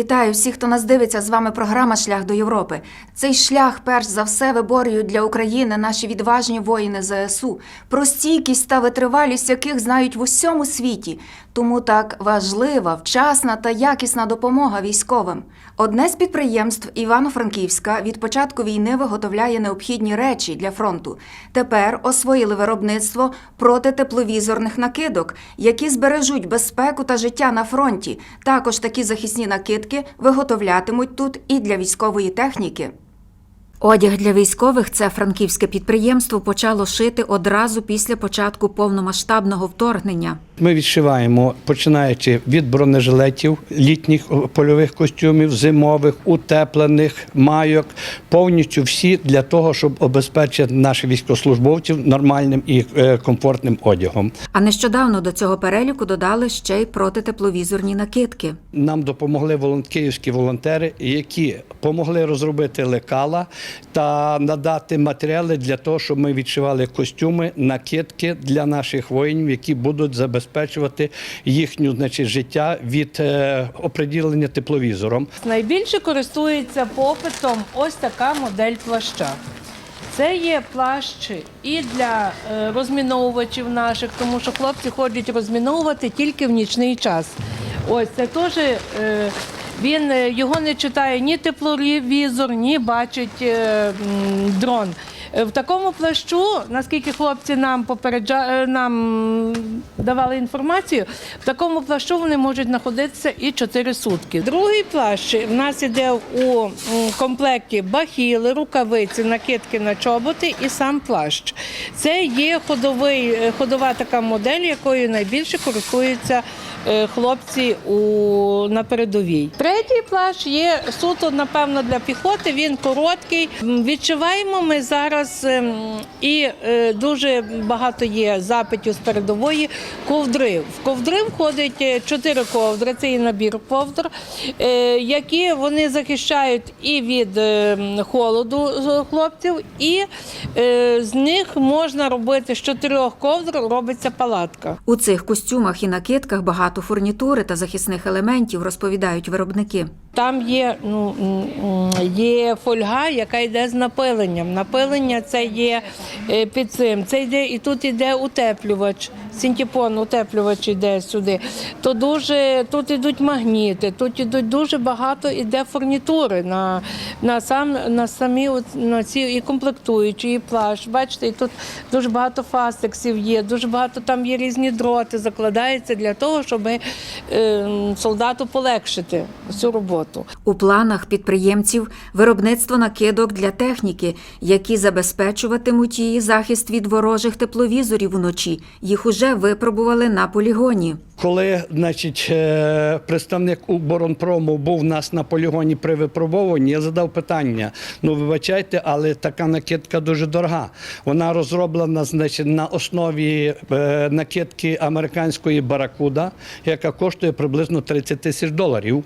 Вітаю всіх, хто нас дивиться. З вами програма Шлях до Європи. Цей шлях, перш за все, виборюють для України наші відважні воїни ЗСУ, про стійкість та витривалість яких знають в усьому світі. Тому так важлива, вчасна та якісна допомога військовим. Одне з підприємств Івано-Франківська від початку війни виготовляє необхідні речі для фронту. Тепер освоїли виробництво протитепловізорних накидок, які збережуть безпеку та життя на фронті. Також такі захисні накидки виготовлятимуть тут і для військової техніки. Одяг для військових це франківське підприємство почало шити одразу після початку повномасштабного вторгнення. Ми відшиваємо, починаючи від бронежилетів, літніх польових костюмів, зимових, утеплених, майок, повністю всі для того, щоб обезпечити наших військовослужбовців нормальним і е, комфортним одягом. А нещодавно до цього переліку додали ще й протитепловізорні накидки. Нам допомогли київські волонтери, які допомогли розробити лекала та надати матеріали для того, щоб ми відшивали костюми, накидки для наших воїнів, які будуть забезпечувати їхню значить, життя від е, оприділення тепловізором. Найбільше користується попитом ось така модель плаща. Це є плащ і для е, розміновувачів наших, тому що хлопці ходять розміновувати тільки в нічний час. Ось це теж е, він е, його не читає ні тепловізор, ні бачить е, дрон. Е, В такому плащу, наскільки хлопці нам попереджа... е, нам давали інформацію, в такому плащу вони можуть знаходитися і 4 сутки. Другий плащ в нас іде у комплекті бахіли, рукавиці, накидки на чоботи і сам плащ. Це є ходовий, е, ходова така модель, якою найбільше користуються хлопці у, на передовій. Третій плащ є суто, напевно, для піхоти. Він короткий. Відчуваємо ми зараз ем, і е, дуже багато є запитів з передової ковдри. В ковдри входить е, чотири ковдри, це і набір ковдр, е, які вони захищають і від е, холоду хлопців, і з них можна робити з чотирьох ковдр робиться палатка. У цих костюмах і накидках багато фурнітури та захисних елементів, розповідають виробники. Там є, ну, є фольга, яка йде з напиленням. Напилення це є е, під цим. Це йде і тут йде утеплювач. Синтепон, утеплювач йде сюди. То дуже тут ідуть магніти, тут ідуть дуже багато іде фурнітури на, на сам на самі на ці і комплектуючі, і плащ. Бачите, і тут дуже багато фастексів є, дуже багато там є різні дроти, закладаються для того, щоб е, солдату полегшити цю роботу. У планах підприємців виробництво накидок для техніки, які забезпечуватимуть її захист від ворожих тепловізорів вночі. Їх уже випробували на полігоні. Коли значить, е, представник Укроборонпрому був у нас на полігоні при випробуванні, я задав питання: ну вибачайте, але така накидка дуже дорога. Вона розроблена значить, на основі е, накидки американської баракуда, яка коштує приблизно 30 тисяч доларів.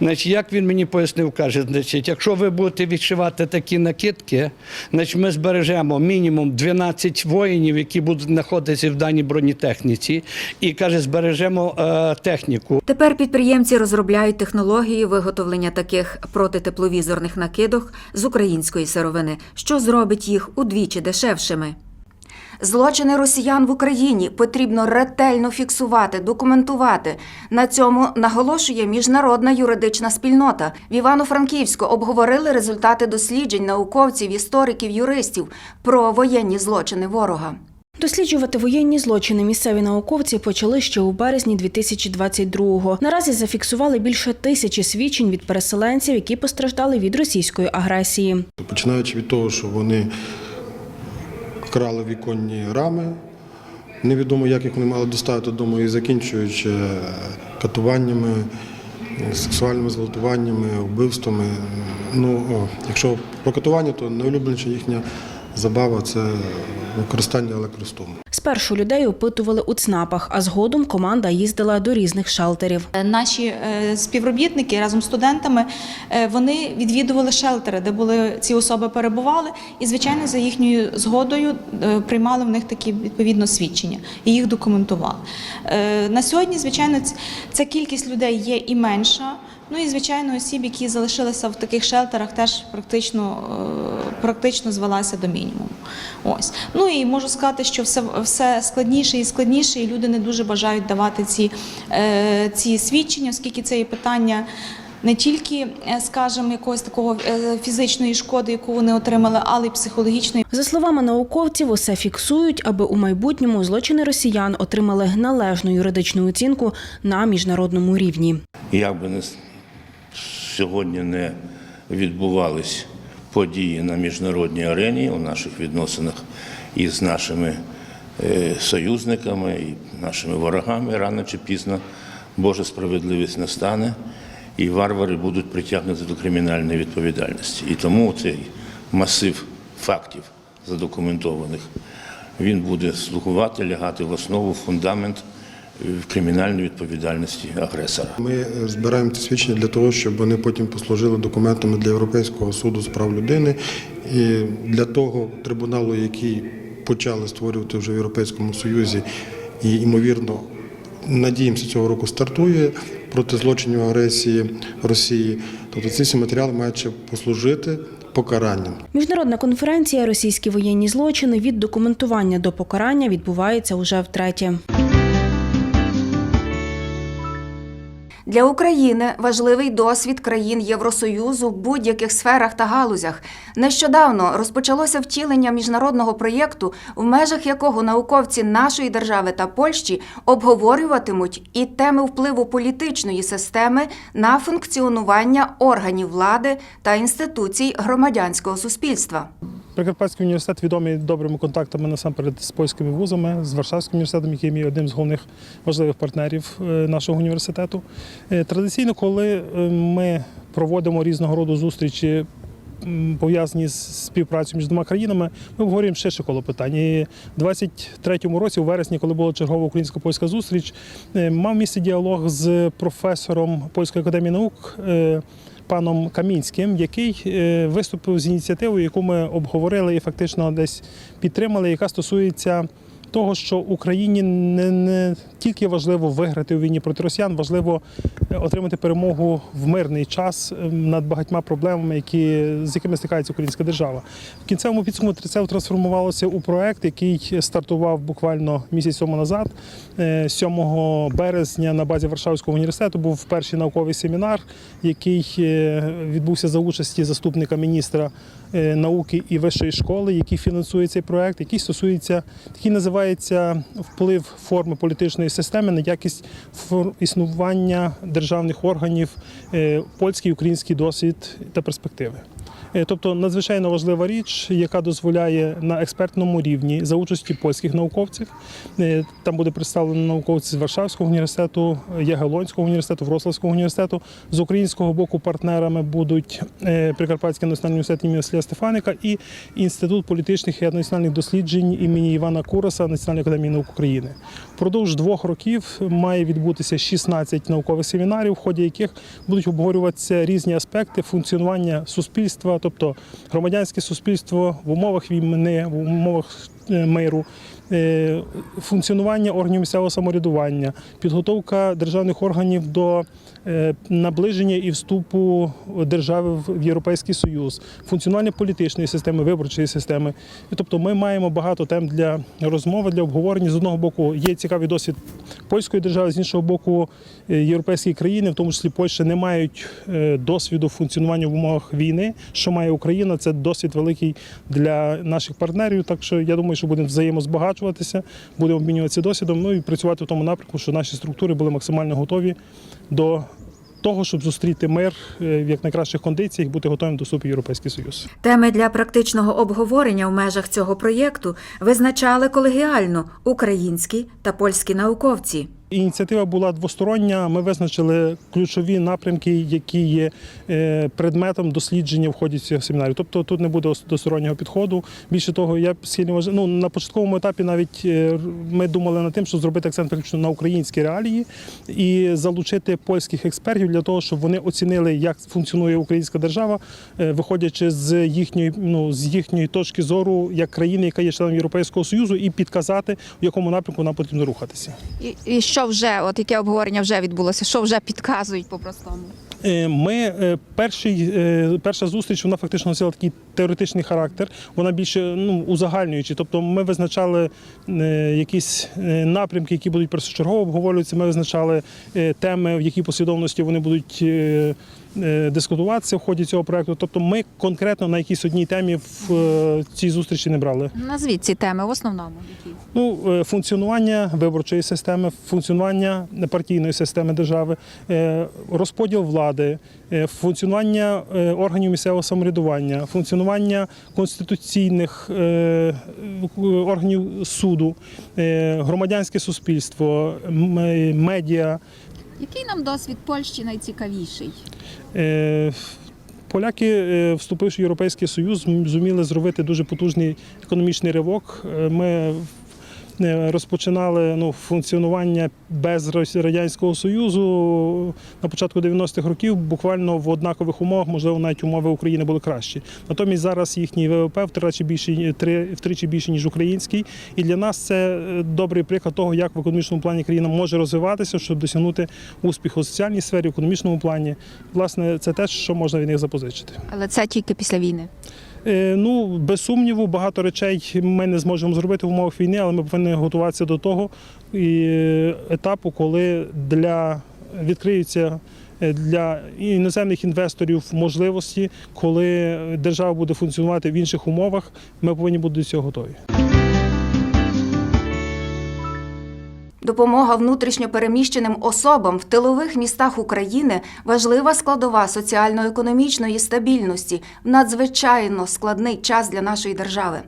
Значить, як він мені пояснив, каже, значить, якщо ви будете відшивати такі накидки, значить ми збережемо мінімум 12 воїнів, які будуть знаходитися в даній бронетехніці, і каже, збережемо е, техніку. Тепер підприємці розробляють технології виготовлення таких протитепловізорних накидок з української сировини, що зробить їх удвічі дешевшими. Злочини росіян в Україні потрібно ретельно фіксувати, документувати. На цьому наголошує міжнародна юридична спільнота. В Івано-Франківську обговорили результати досліджень науковців, істориків, юристів про воєнні злочини ворога. Досліджувати воєнні злочини місцеві науковці почали ще у березні 2022-го. Наразі зафіксували більше тисячі свідчень від переселенців, які постраждали від російської агресії. Починаючи від того, що вони крали віконні рами, невідомо, як їх вони мали доставити додому, і закінчуючи катуваннями, сексуальними зґвалтуваннями, вбивствами. Ну, якщо про катування, то найулюбленіша їхня забава це використання електроструму. Спершу людей опитували у ЦНАПах, а згодом команда їздила до різних шелтерів. Е, Наші е, співробітники разом з студентами е, вони відвідували шелтери, де були ці особи перебували, і звичайно за їхньою згодою приймали в них такі відповідно свідчення і їх документували. На сьогодні, звичайно, ця кількість людей є і менша. Ну і звичайно, осіб, які залишилися в таких шелтерах, теж практично, е, практично звелася до мінімуму. Ось. Ну і можу сказати, що все, все складніше і складніше, і люди не дуже бажають давати ці, е, ці свідчення, оскільки це є питання. Не тільки, е, скажімо, якогось такого фізичної шкоди, яку вони отримали, але й психологічної. За словами науковців, усе фіксують, аби у майбутньому злочини росіян отримали належну юридичну оцінку на міжнародному рівні. Як би не сьогодні не відбувались події на міжнародній арені у наших відносинах із нашими е, союзниками і нашими ворогами, рано чи пізно Божа справедливість настане, і варвари будуть притягнуті до кримінальної відповідальності. І тому цей масив фактів задокументованих він буде слугувати, лягати в основу, фундамент е, кримінальної відповідальності агресора. Ми збираємо ці свідчення для того, щоб вони потім послужили документами для Європейського суду з прав людини і для того трибуналу, який почали створювати вже в Європейському Союзі, і ймовірно. Надіємося, цього року стартує проти злочинів агресії Росії. Тобто ці всі матеріали мають ще послужити покаранням. Міжнародна конференція Російські воєнні злочини від документування до покарання відбувається уже втретє. Для України важливий досвід країн Євросоюзу в будь-яких сферах та галузях. Нещодавно розпочалося втілення міжнародного проєкту, в межах якого науковці нашої держави та Польщі обговорюватимуть і теми впливу політичної системи на функціонування органів влади та інституцій громадянського суспільства. Прикарпатський університет відомий добрими контактами насамперед з польськими вузами, з Варшавським університетом, який є одним з головних важливих партнерів е, нашого університету. Е, Традиційно, коли е, ми проводимо різного роду зустрічі. Пов'язані з співпрацею між двома країнами, ми обговорюємо ще коло питань. І в 23-му році, у вересні, коли була чергова українсько-польська зустріч, е, мав місце діалог з професором Польської академії наук паном Камінським, який е, виступив з ініціативою, яку ми обговорили і фактично десь підтримали, яка стосується того, що Україні не, не тільки важливо виграти у війні проти росіян, важливо е, отримати перемогу в мирний час е, над багатьма проблемами, які, з якими стикається українська держава. В кінцевому підсумку це трансформувалося у проект, який стартував буквально місяць тому назад. Е, 7 березня на базі Варшавського університету був перший науковий семінар, який е, відбувся за участі заступника міністра е, науки і вищої школи, які фінансує цей проект, який стосується, який називається вплив форми політичної системи на якість існування державних органів, е, польський, український досвід та перспективи. Е, Тобто надзвичайно важлива річ, яка дозволяє на експертному рівні за участі польських науковців. е, Там буде представлено науковці з Варшавського університету, Ягелонського університету, Вроцлавського університету. З українського боку партнерами будуть е, Прикарпатський національний університет імені Василя Стефаника і Інститут політичних і етнонаціональних досліджень імені Івана Кураса Національної академії наук України. Впродовж двох років має відбутися 16 наукових семінарів, в ході яких будуть обговорюватися різні аспекти функціонування суспільства, тобто громадянське суспільство в умовах війни, в умовах миру, е, функціонування органів місцевого самоврядування, підготовка державних органів до е, наближення і вступу держави в Європейський Союз, функціонування політичної системи, виборчої системи. Тобто ми маємо багато тем для розмови, для обговорення. З одного боку є цікавий досвід польської держави, з іншого боку, е, європейські країни, в тому числі Польща, не мають е, досвіду функціонування в умовах війни. Що має Україна? Це досвід великий для наших партнерів. Так що я думаю, що будемо взаємозбагачуватися, будемо обмінюватися досвідом, ну і працювати в тому напрямку, що наші структури були максимально готові до. Того, щоб зустріти мир е, в як найкращих кондиціях, бути готовим до вступу Європейський Союз. Теми для практичного обговорення в межах цього проєкту визначали колегіально українські та польські науковці. Ініціатива була двостороння. Ми визначили ключові напрямки, які є е, предметом дослідження в ході цього семінарів. Тобто тут не буде одностороннього підходу. Більше того, я схильний вважаю, ну на початковому етапі навіть е, ми думали над тим, щоб зробити акцент виключно на українські реалії і залучити польських експертів для того, щоб вони оцінили, як функціонує українська держава, е, виходячи з їхньої ну з їхньої точки зору як країни, яка є членом Європейського союзу, і підказати, в якому напрямку нам потрібно рухатися. І що вже, от яке обговорення вже відбулося? Що вже підказують по-простому? Е, Ми е, перший, е, перша зустріч вона фактично носила такий теоретичний характер. Вона більше ну, узагальнюючи. Тобто ми визначали якісь напрямки, які будуть першочергово обговорюватися. Ми визначали теми, в якій послідовності вони будуть. Е, Дискутуватися в ході цього проекту, тобто ми конкретно на якійсь одній темі в е, цій зустрічі не брали. Назвіть ці теми в основному. Які? Ну, е, функціонування виборчої системи, функціонування партійної системи держави, розподіл влади, функціонування органів місцевого самоврядування, функціонування конституційних органів суду, громадянське суспільство, медіа. Який нам досвід Польщі найцікавіший? Е, Поляки, е, вступивши в Європейський Союз, зуміли зробити дуже потужний економічний ривок. Е, Ми розпочинали ну, функціонування без Радянського Союзу на початку 90-х років, буквально в однакових умовах, можливо, навіть умови України були кращі. Натомість зараз їхній ВВП втричі більший, три- втричі більше, ніж український. І для нас це е, добрий приклад того, як в економічному плані країна може розвиватися, щоб досягнути успіху в соціальній сфері, в економічному плані. Власне, це те, що можна від них запозичити. Але це тільки після війни. Е, Ну, без сумніву, багато речей ми не зможемо зробити в умовах війни, але ми повинні готуватися до того і, е, етапу, коли для відкриються е, для іноземних інвесторів можливості, коли держава буде функціонувати в інших умовах. Ми повинні бути до цього готові. Допомога внутрішньо переміщеним особам в тилових містах України важлива складова соціально-економічної стабільності в надзвичайно складний час для нашої держави.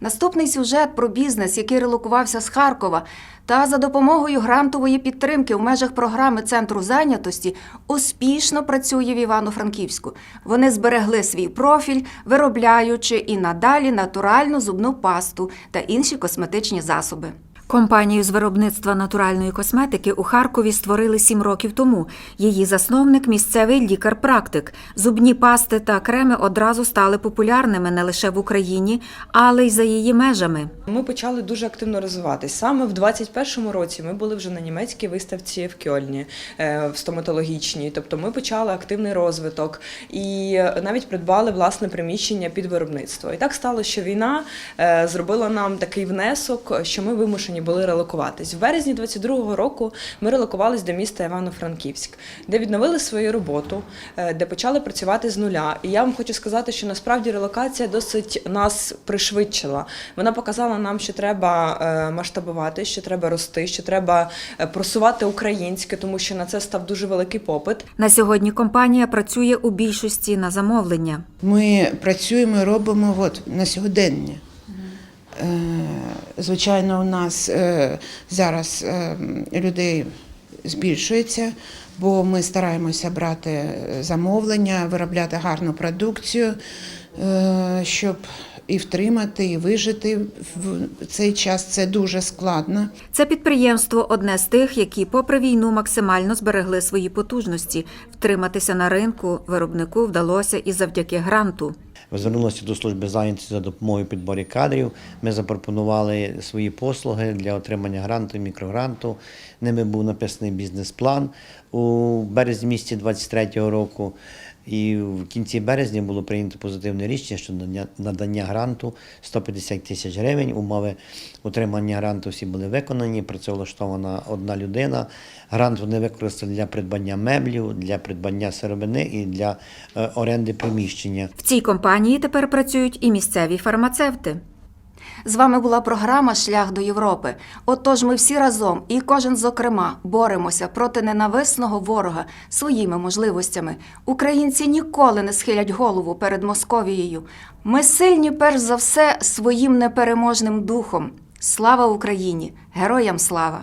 Наступний сюжет про бізнес, який релокувався з Харкова, та за допомогою грантової підтримки в межах програми центру зайнятості успішно працює в Івано-Франківську. Вони зберегли свій профіль, виробляючи і надалі натуральну зубну пасту та інші косметичні засоби. Компанію з виробництва натуральної косметики у Харкові створили сім років тому. Її засновник місцевий лікар-практик. Зубні пасти та креми одразу стали популярними не лише в Україні, але й за її межами. Ми почали дуже активно розвиватись. Саме в 21-му році ми були вже на німецькій виставці в Кьольні е, в стоматологічній. Тобто ми почали активний розвиток і навіть придбали власне приміщення під виробництво. І так сталося, що війна е, зробила нам такий внесок, що ми вимушені були релокуватись. В березні 22-го року ми релокувались до міста Івано-Франківськ, де відновили свою роботу, е, де почали працювати з нуля. І я вам хочу сказати, що насправді релокація досить нас пришвидшила. Вона показала нам, що треба е, масштабувати, що треба рости, що треба е, просувати українське, тому що на це став дуже великий попит. На сьогодні компанія працює у більшості на замовлення. Ми працюємо і робимо от, на сьогодення. Е, Звичайно, у нас е, зараз е, людей збільшується, бо ми стараємося брати замовлення, виробляти гарну продукцію, щоб і втримати, і вижити в цей час. Це дуже складно. Це підприємство одне з тих, які, попри війну, максимально зберегли свої потужності. Втриматися на ринку виробнику вдалося і завдяки гранту. Звернулися до служби зайнятості за допомогою підборі кадрів. Ми запропонували свої послуги для отримання гранту, мікрогранту. Ними був написаний бізнес-план у березні місяці 23-го року. І в кінці березня було прийнято позитивне рішення щодо надання- гранту 150 тисяч гривень. Умови отримання гранту всі були виконані. Працевлаштована одна людина. Грант вони використали для придбання меблів, для придбання сировини і для е, оренди приміщення. В цій компанії тепер працюють і місцеві фармацевти. З вами була програма Шлях до Європи. Отож, ми всі разом і кожен зокрема боремося проти ненависного ворога своїми можливостями. Українці ніколи не схилять голову перед Московією. Ми сильні, перш за все, своїм непереможним духом. Слава Україні! Героям слава!